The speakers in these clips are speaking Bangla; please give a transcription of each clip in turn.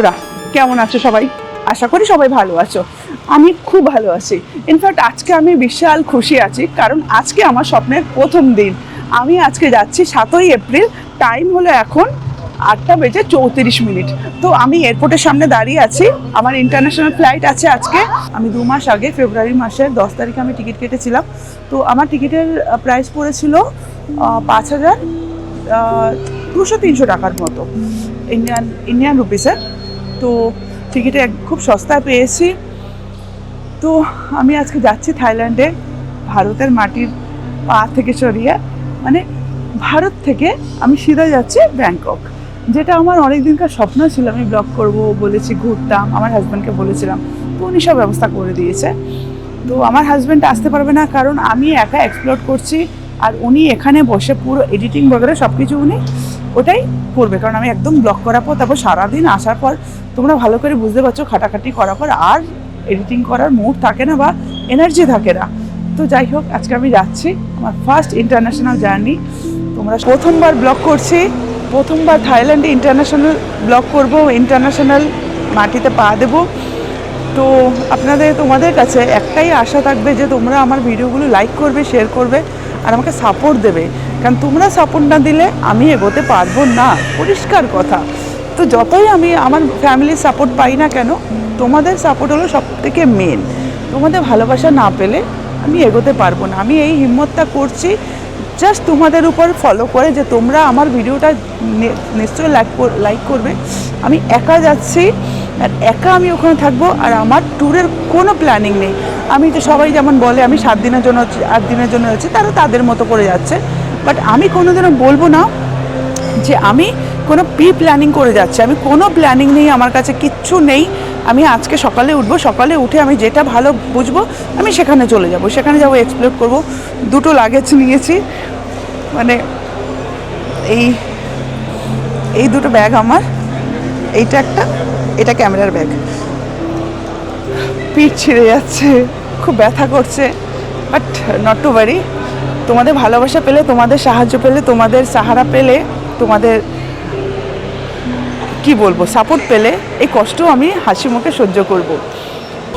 বন্ধুরা, কেমন আছো সবাই? আশা করি সবাই ভালো আছো। আমি খুব ভালো আছি। ইনফ্যাক্ট আজকে আমি বিশাল খুশি আছি, কারণ আজকে আমার স্বপ্নের প্রথম দিন। আমি আজকে যাচ্ছি সাতই এপ্রিল টাইম হলো এখন আটটা বেজে চৌত্রিশ মিনিট। তো আমি এয়ারপোর্টের সামনে দাঁড়িয়ে আছি, আমার ইন্টারন্যাশনাল ফ্লাইট আছে আজকে। আমি দু মাস আগে, ফেব্রুয়ারি মাসের দশ তারিখে আমি টিকিট কেটেছিলাম। তো আমার টিকিটের প্রাইস পড়েছিল পাঁচ হাজার দুশো তিনশো টাকার মতো। ইন্ডিয়ান ইন্ডিয়ান রুপিসের তো টিকিটে খুব সস্তায় পেয়েছি। তো আমি আজকে যাচ্ছি থাইল্যান্ডে, ভারতের মাটির পা থেকে সরিয়ে মানে ভারত থেকে আমি সিধা যাচ্ছি ব্যাংকক, যেটা আমার অনেক দিনকার স্বপ্ন ছিল। আমি ব্লগ করব, বলেছি ঘুরতাম, আমার হাজব্যান্ডকে বলেছিলাম, তো উনি সব ব্যবস্থা করে দিয়েছে। তো আমার হাজব্যান্ড আসতে পারবে না, কারণ আমি একা এক্সপ্লোর করছি, আর উনি এখানে বসে পুরো এডিটিং বগেরা সব কিছু উনি ওটাই করবে, কারণ আমি একদম ব্লক করার পর, তারপর সারাদিন আসার পর তোমরা ভালো করে বুঝতে পারছ খাটাখাটি করার পর আর এডিটিং করার মুড থাকে না বা এনার্জি থাকে না। তো যাই হোক, আজকে আমি যাচ্ছি আমার ফার্স্ট ইন্টারন্যাশনাল জার্নি তোমরা প্রথমবার ব্লগ করছি, প্রথমবার থাইল্যান্ডে ইন্টারন্যাশনাল ব্লগ করব ইন্টারন্যাশনাল মাটিতে পা দেবো। তো আপনাদের, তোমাদের কাছে একটাই আশা থাকবে যে তোমরা আমার ভিডিওগুলো লাইক করবে শেয়ার করবে আর আমাকে সাপোর্ট দেবে। কারণ তোমরা সাপোর্ট না দিলে আমি এগোতে পারব না। পরিষ্কার কথা। তো যতই আমি আমার ফ্যামিলির সাপোর্ট পাই না কেন, তোমাদের সাপোর্ট হলো সব থেকে মেন তোমাদের ভালোবাসা না পেলে আমি এগোতে পারব না। আমি এই হিম্মতটা করছি জাস্ট তোমাদের উপর ফলো করে যে তোমরা আমার ভিডিওটা নিশ্চয়ই লাইক লাইক করবে। আমি একা যাচ্ছি, আর একা আমি ওখানে থাকব, আর আমার ট্যুরের কোনো প্ল্যানিং নেই। আমি তো সবাই যেমন বলে, আমি সাত দিনের জন্য, আট দিনের জন্য যাচ্ছি, তারা তাদের মতো করে যাচ্ছে। বাট আমি কোনোদিনও বলব না যে আমি কোনো প্রি প্ল্যানিং করে যাচ্ছি। আমি কোনো প্ল্যানিং নেই, আমার কাছে কিচ্ছু নেই। আমি আজকে সকালে উঠবো, সকালে উঠে আমি যেটা ভালো বুঝব, আমি সেখানে চলে যাব। সেখানে যাব এক্সপ্লোর করব। দুটো লাগেজ নিয়েছি। মানে এই এই দুটো ব্যাগ আমার। এইটা একটা, এটা ক্যামেরার ব্যাগ পিঠ ছিঁড়ে যাচ্ছে, খুব ব্যথা করছে। বাট নট টু ওয়ারি তোমাদের ভালোবাসা পেলে, তোমাদের সাহায্য পেলে, তোমাদের সাহারা পেলে, তোমাদের কি বলব সাপোর্ট পেলে এই কষ্ট আমি হাসি মুখে সহ্য করব।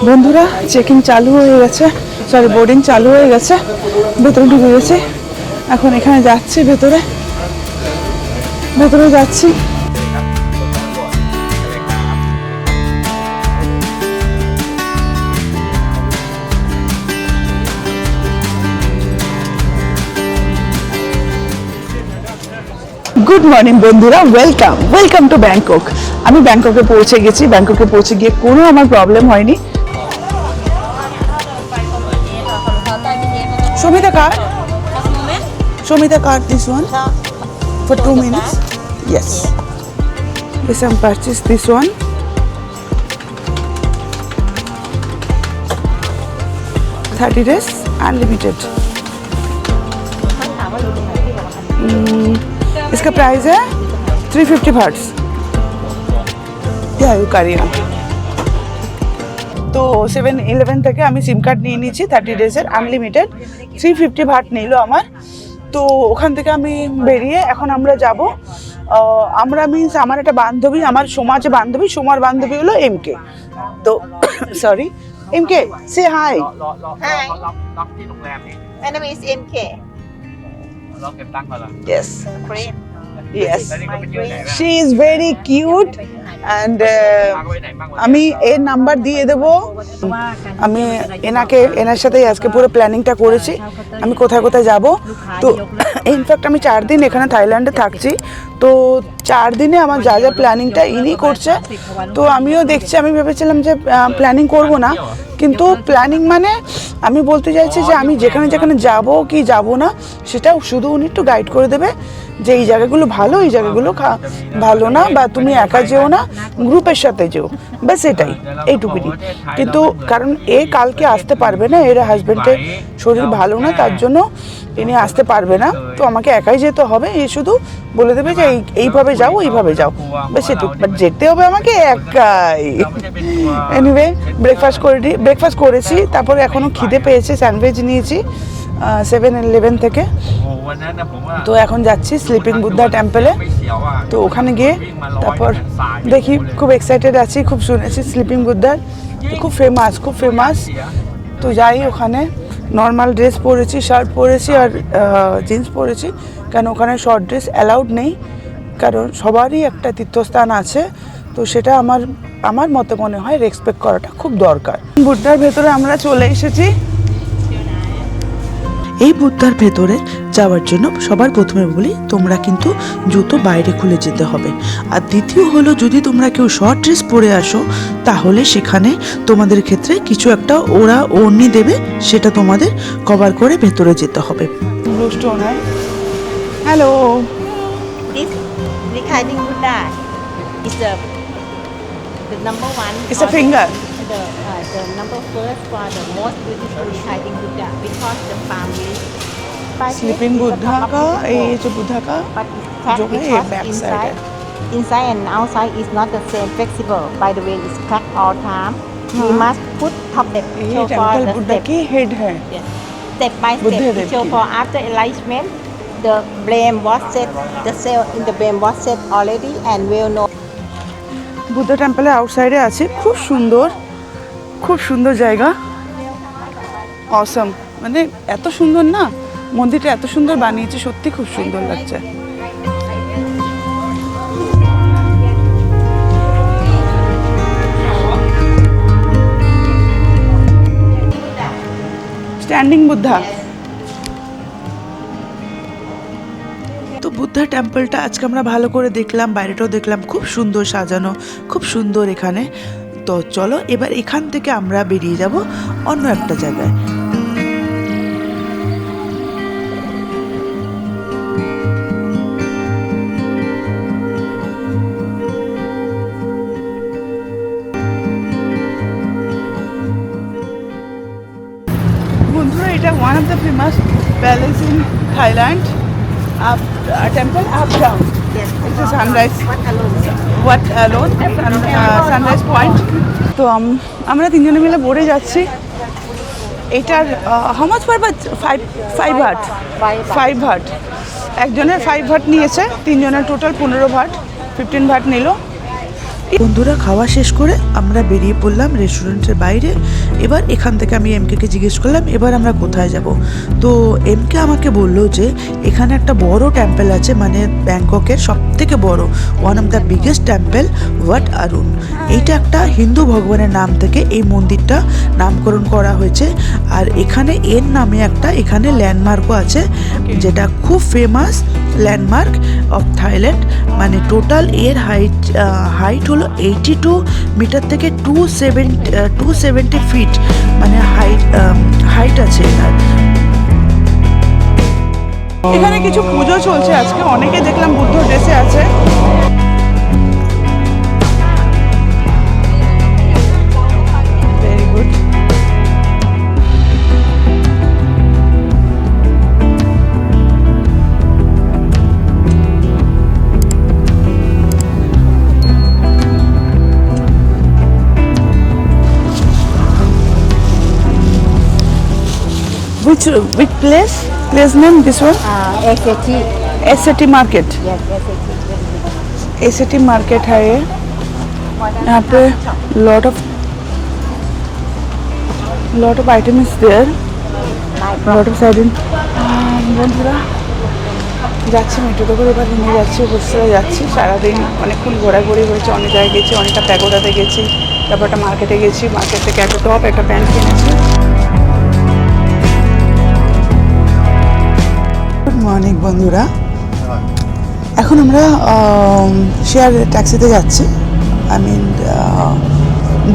বন্ধুরা চেকিং চালু হয়ে গেছে সরি বোর্ডিং চালু হয়ে গেছে, ভেতরে ঢুকে গেছে। এখন এখানে যাচ্ছি, ভেতরে। ভেতরে যাচ্ছি। গুড মর্নিং বন্ধুরা, ওয়েলকাম। Welcome to Bangkok. আমি ব্যাংককে পৌঁছে গেছি, ব্যাংককে পৌঁছে গিয়ে কোনো আমার প্রবলেম হয়নি। সমিতা কার? সমিতা কার this one for two minutes? Yes. Yes i'm purchase this one. Thirty days, unlimited. इसका प्राइस है थ्री फिफ्टी हर्ट्स যাই হোক তো সেভেন ইলেভেন থেকে আমি সিম কার্ড নিয়ে নিয়েছি থার্টি ডেজের আনলিমিটেড থ্রি ফিফটি ভাট নিল আমার। তো ওখান থেকে আমি বেরিয়ে এখন আমরা যাব আমরা মিনস আমার একটা বান্ধবী, আমার সোমাজ বান্ধবী, সোমার বান্ধবী হলো এম কে তো sorry M K say hi hi M K Yes. Yes. She is very cute. And uh, আমি এর নাম্বার দিয়ে দেবো। আমি এনাকে এনার সাথেই আজকে পুরো প্ল্যানিংটা করেছি। আমি কোথায় কোথায় যাব। তো ইনফ্যাক্ট আমি চার দিন এখানে থাইল্যান্ডে থাকছি। তো চার দিনে আমার যা যা প্ল্যানিংটা ইনি করছে, তো আমিও দেখছি, আমি ভেবেছিলাম যে প্ল্যানিং করব না। কিন্তু প্ল্যানিং মানে আমি বলতে চাইছি যে, আমি যেখানে যেখানে যাব কি যাব না, সেটা শুধু উনি একটু গাইড করে দেবে যে, এই জায়গাগুলো ভালো, এই জায়গাগুলো ভালো না, বা তুমি একা যেও না গ্রুপের সাথে যেও। ব্যাস এটাই, এইটুকুনি। কিন্তু কারণ এ কালকে আসতে পারবে না, এর হাজব্যান্ডের শরীর ভালো না, তার জন্য তিনি আসতে পারবে না, তো আমাকে একাই যেতে হবে, এ শুধু বলে দেবে যে এইভাবে যাও এইভাবে যাও। বেশ একটু বাট যেতে হবে আমাকে একাই। এনিওয়ে ব্রেকফাস্ট করে ব্রেকফাস্ট করেছি, তারপরে এখনও খিদে পেয়েছে স্যান্ডউইচ নিয়েছি সেভেন ইলেভেন থেকে। তো এখন যাচ্ছি স্লিপিং বুদ্ধা টেম্পলে তো ওখানে গিয়ে তারপর দেখি, খুব এক্সাইটেড আছি, খুব শুনেছি স্লিপিং বুদ্ধার খুব ফেমাস খুব ফেমাস তো যাই ওখানে। নর্মাল ড্রেস পরেছি শার্ট পরেছি আর জিন্স পরেছি। কেন ওখানে শর্ট ড্রেস অ্যালাউড নেই, কারণ সবারই একটা তীর্থস্থান আছে। তো সেটা আমার আমার মতে মনে হয় রেসপেক্ট করাটা খুব দরকার। বুদ্ধার ভেতরে আমরা চলে এসেছি। এই বুদ্ধার ভেতরে যাওয়ার জন্য সবার প্রথমে বলি তোমরা কিন্তু জুতো বাইরে খুলে যেতে হবে আর দ্বিতীয় হলো যদি তোমরা কেউ শর্ট ড্রেস পরে আসো তাহলে সেখানে তোমাদের ক্ষেত্রে কিছু একটা ওরা ওড়নি দেবে সেটা তোমাদের কভার করে ভেতরে যেতে হবে hello one. It's a finger. The uh, the number first for the most beautiful reclining Buddha because the palm is. Sleeping Buddha का ये जो बुद्धा का But it's flat जो है ये because back side inside, inside and outside is not the same flexible. By the way, it's cracked all time. We हाँ। must put top step ये show for temple the Buddha step. की हेड है Yes. Step by Buddha step, Dev it show ki. for after enlightenment, the blame was set, the cell in the blame was set already and well known. Buddha টেম্পলের আউটসাইডে আছে খুব সুন্দর খুব সুন্দর জায়গা। অসম মানে এত সুন্দর না, মন্দিরটা এত সুন্দর বানিয়েছে, সত্যি খুব সুন্দর লাগছে। স্ট্যান্ডিং বুদ্ধা তো বুদ্ধা টেম্পলটা আজকে আমরা ভালো করে দেখলাম, বাইরেটাও দেখলাম, খুব সুন্দর সাজানো, খুব সুন্দর এখানে। তো চলো এবার এখান থেকে আমরা বেরিয়ে যাব অন্য একটা জায়গায়। এটা one of the famous palace in Thailand up temple up down Yes. Sunrise. What loan sunrise point তো আমরা তিনজনে মিলে বোর্ডে যাচ্ছি। এটার how much per baht five five হাট ফাইভ ভাট একজনের ফাইভ ভাট নিয়েছে, তিনজনের টোটাল পনেরো ভাট ফিফটিন ভাট নিল। বন্ধুরা, খাওয়া শেষ করে আমরা বেরিয়ে পড়লাম রেস্টুরেন্টের বাইরে। এবার এখান থেকে আমি এমকেকে জিজ্ঞেস করলাম, এবার আমরা কোথায় যাব? তো এমকে আমাকে বলল যে, এখানে একটা বড় টেম্পেল আছে মানে ব্যাংককের সব থেকে বড় one of the biggest temple Wat Arun এইটা একটা হিন্দু ভগবানের নাম থেকে এই মন্দিরটা নামকরণ করা হয়েছে। আর এখানে এর নামে একটা, এখানে ল্যান্ডমার্কও আছে, যেটা খুব ফেমাস ল্যান্ডমার্ক অফ থাইল্যান্ড মানে টোটাল এর হাইট হাইট হলো এইটি টু মিটার থেকে two seven two seventy feet মানে হাইট হাইট আছে এনার এখানে কিছু পুজো চলছে আজকে, অনেকে দেখলাম বুদ্ধ ড্রেসে আছে। Which which place? Place name this one? Uh, SAT. S market Yes, SAT. S market है ये यहाँ पे lot of lot of item is there lot of সাইডেন বন্ধুরা যাচ্ছি মেট্রোতে করে এবার রুমে যাচ্ছি হোস্টেলে যাচ্ছি সারাদিন অনেকক্ষণ ঘোরাঘুরি হয়েছে অনেক জায়গায় গেছি অনেকটা প্যাগোডাতে গেছি তারপর একটা মার্কেটে গেছি মার্কেট থেকে একটা টপ একটা প্যান্ট কিনেছি মর্নিং, বন্ধুরা। এখন আমরা শেয়ার ট্যাক্সিতে যাচ্ছি। আই মিন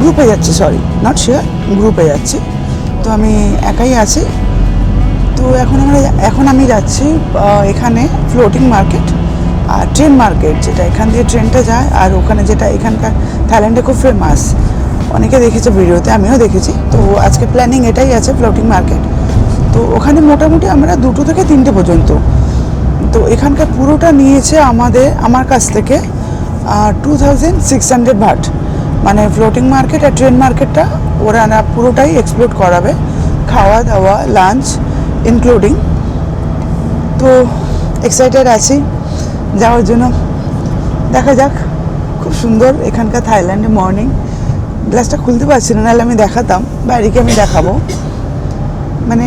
গ্রুপে যাচ্ছি সরি নট শেয়ার গ্রুপে যাচ্ছি। তো আমি একাই আছি। তো এখন আমরা, এখন আমি যাচ্ছি এখানে ফ্লোটিং মার্কেট আর ট্রেন মার্কেট যেটা এখান দিয়ে ট্রেনটা যায়, আর ওখানে যেটা এখানকার থাইল্যান্ডে খুব ফেমাস অনেকে দেখেছে ভিডিওতে, আমিও দেখেছি। তো আজকে প্ল্যানিং এটাই আছে ফ্লোটিং মার্কেট তো ওখানে মোটামুটি আমরা দুটো থেকে তিনটে পর্যন্ত। তো এখানকার পুরোটা নিয়েছে আমাদের, আমার কাছ থেকে two thousand six hundred baht মানে ফ্লোটিং মার্কেট আর ট্রেন মার্কেটটা ওরা না পুরোটাই এক্সপ্লোর করাবে। খাওয়া দাওয়া লাঞ্চ ইনক্লুডিং তো এক্সাইটেড আছি যাওয়ার জন্য। দেখা যাক, খুব সুন্দর এখানকার থাইল্যান্ডে মর্নিং গ্লাসটা খুলতে পারছি না, নাহলে আমি দেখাতাম বাইরেকে আমি দেখাবো। মানে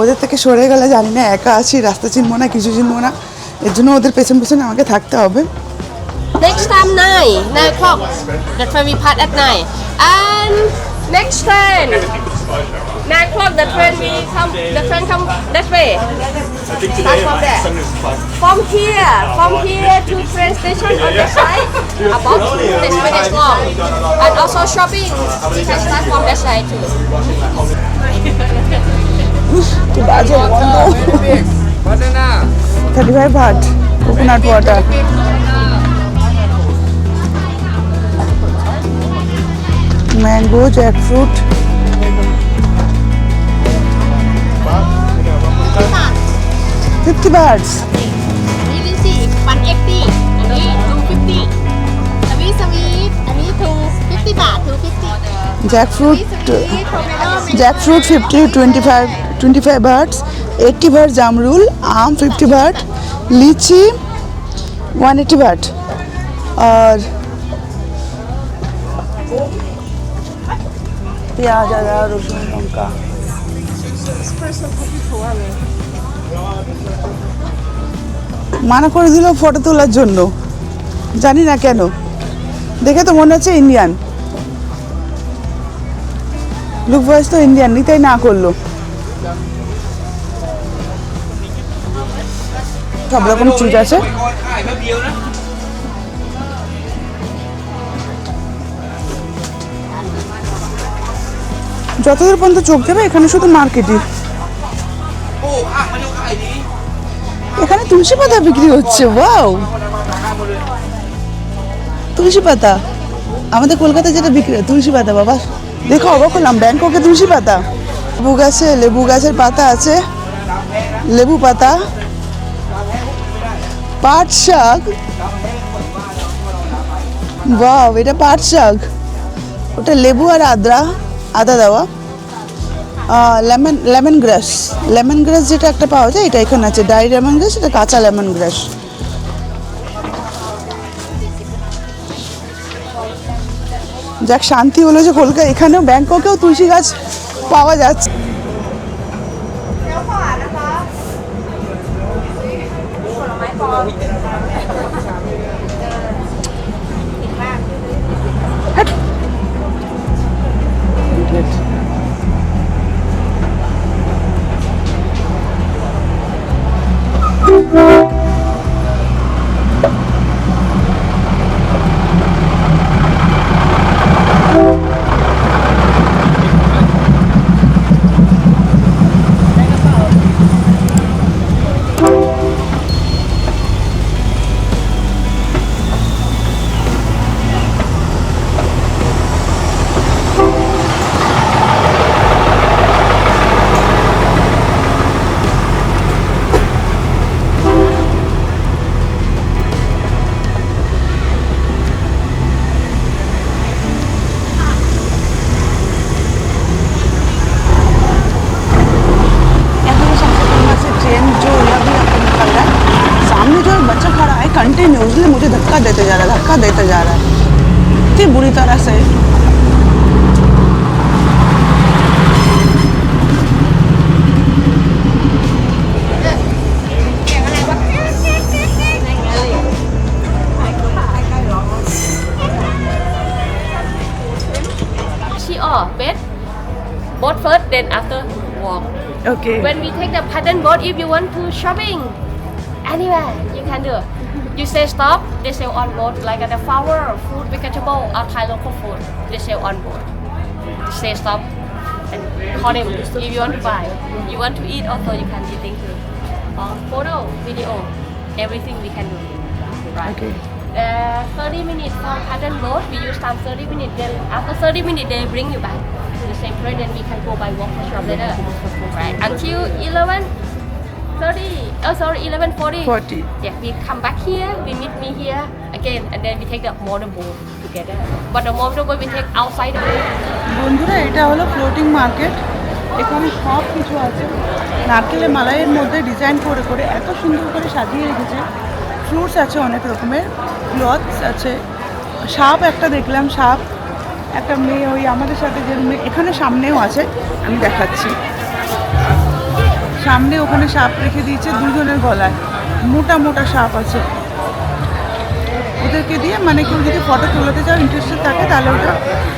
ওদের থেকে সরে গেলে জানি না একা আছি রাস্তা চিনবো না কিছু চিনবো না এর জন্য ওদের পেছন পেছনে আমাকে থাকতে হবে Next time 9, 9 o'clock. The train we part at 9. And next train. 9 o'clock the train we come, the train come that way. Start from there. From here, from here to train station on the side, about 10 minutes long. And also shopping, we can start from that side too. কি বাজে বন্ধ thirty five baht coconut water mango jackfruit fifty baht jackfruit jackfruit fifty twenty five twenty five baht eighty baht জামরুল আম fifty baht lychee one eighty baht আর পেঁয়াজ আদা রসুন লঙ্কা মানা করে দিল ফটো তোলার জন্য। জানি না কেন। দেখে তো মনে হচ্ছে ইন্ডিয়ান লুক ভয়েস তো ইন্ডিয়ান নিতেই না করল? সব রকম চুজ আছে। যতদূর পর্যন্ত চোখ যাবে, এখানে শুধু মার্কেটই। এখানে তুলসী পাতা বিক্রি হচ্ছে, ওয়াও। তুলসী পাতা। আমাদের কলকাতায় যেটা বিক্রি তুলসী পাতা, বাবা। দেখো, অবাক হলাম। ব্যাংককে তুলসী পাতা। লেবু গাছে, লেবু গাছের পাতা আছে। লেবু পাতা। পাট শাক। বাহ, এটা পাট শাক। ওটা লেবু আর আদ্রা, আদা দেওয়া। Lemon lemon grass. Lemon grass যেটা একটা পাওয়া যায়, এটা এখানে আছে। ডাই লেমন গ্রাস, এটা কাঁচা লেমন গ্রাস। যাক শান্তি হলো যে কলকাতা এখানেও ব্যাংককেও তুলসী গাছ পাওয়া যাচ্ছে। ভিতর আছে bed, boat first, then after walk. Okay. When we take the pattern boat, if you want to shopping, anywhere you can do. You say stop, they sell on board like at the flower, food, vegetable, or Thai local food. They sell on board. You say stop and call them if you want to buy. You want to eat also you can eating too. uh, photo, video, everything we can do. Right. Okay. Uh, 30 minutes from Pattern Road, we use time 30 minutes. Then after 30 minutes, they bring you back to the same place. Then we can go by walk for shop later. Right. Until 11. 30, oh sorry, 11.40. 40. Yeah, we come back here, we meet me here again, and then we take the motorboat together. But the motorboat we take outside the boat. বন্ধুরা এটা হলো ফ্লোটিং মার্কেট এখানে সব কিছু আছে নারকেলের মালাইয়ের মধ্যে ডিজাইন করে করে এত সুন্দর করে সাজিয়ে রেখেছে ফ্রুটস আছে অনেক রকমের ক্লথস আছে সাপ একটা দেখলাম সাপ একটা মেয়ে ওই আমাদের সাথে যে মেয়ে এখানে সামনেও আছে আমি দেখাচ্ছি সামনে ওখানে সাপ রেখে দিয়েছে দুজনের গলায়। মোটা মোটা সাপ আছে। ওদেরকে দিয়ে মানে কেউ যদি ফটো তুলতে চাও ইন্টারেস্টেড থাকে তাহলে ওটা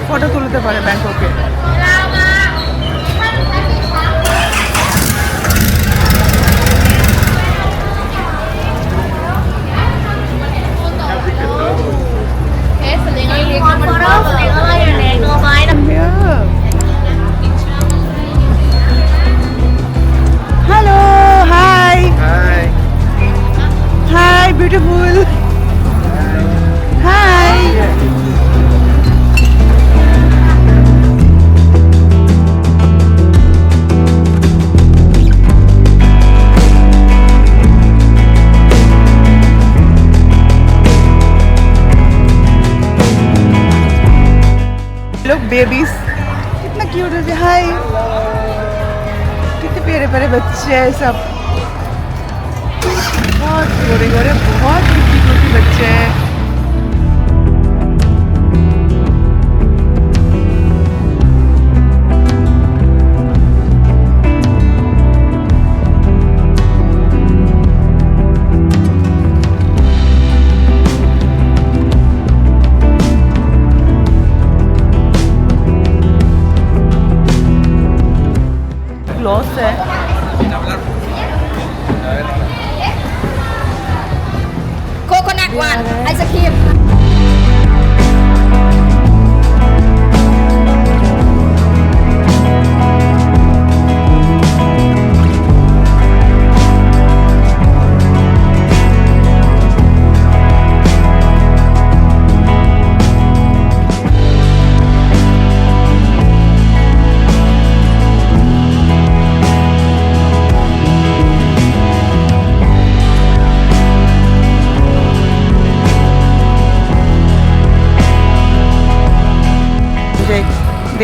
ফটো তুলতে পারে ব্যাংককে। Hello Hello! Hi! Hi! Hi, beautiful! Hi! Look, babies. बच्चे हैं सब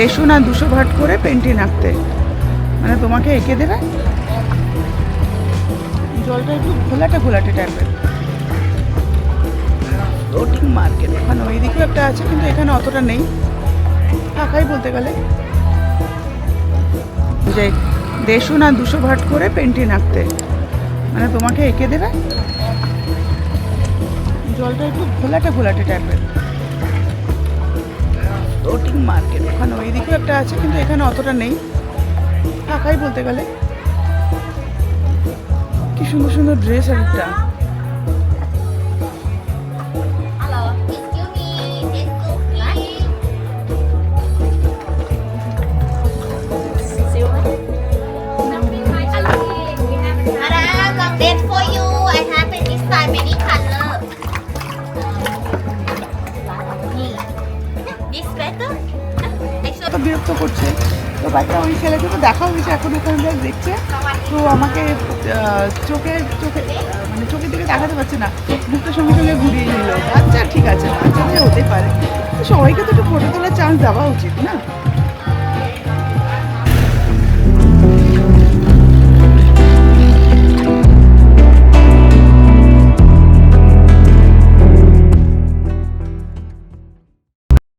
দেড়শো না দুশো ভাট করে পেন্টিং আঁকতে। মানে তোমাকে এঁকে দেবে? জলটা একটু ঘোলাটে ঘোলাটে টাইপের। ফ্লোটিং মার্কেট ওখানে ওইদিকেও একটা আছে, কিন্তু এখানে অতটা নেই। ফাঁকাই বলতে গেলে। যে দেড়শো না দুশো ভাট করে পেন্টিং আঁকতে। মানে তোমাকে এঁকে দেবে? জলটা একটু ঘোলাটে ঘোলাটে টাইপের। ফ্লোটিং মার্কেট ওখানে ওই ওইদিকেও একটা আছে, কিন্তু এখানে অতটা নেই। ফাঁকাই বলতে গেলে। কি সুন্দর সুন্দর ড্রেস আর একটা। করছে। তো বাচ্চা ওই ছেলেকে তো দেখা হয়েছে এখন ওখানে দেখছে, তো আমাকে চোখে চোখে মানে চোখের দিকে দেখাতে পারছে না। মুখটা সঙ্গে সঙ্গে ঘুরিয়ে নিল। আচ্ছা ঠিক আছে বাচ্চাদের হতে পারে। সবাইকে তো একটু ফটো তোলার চান্স দেওয়া উচিত না?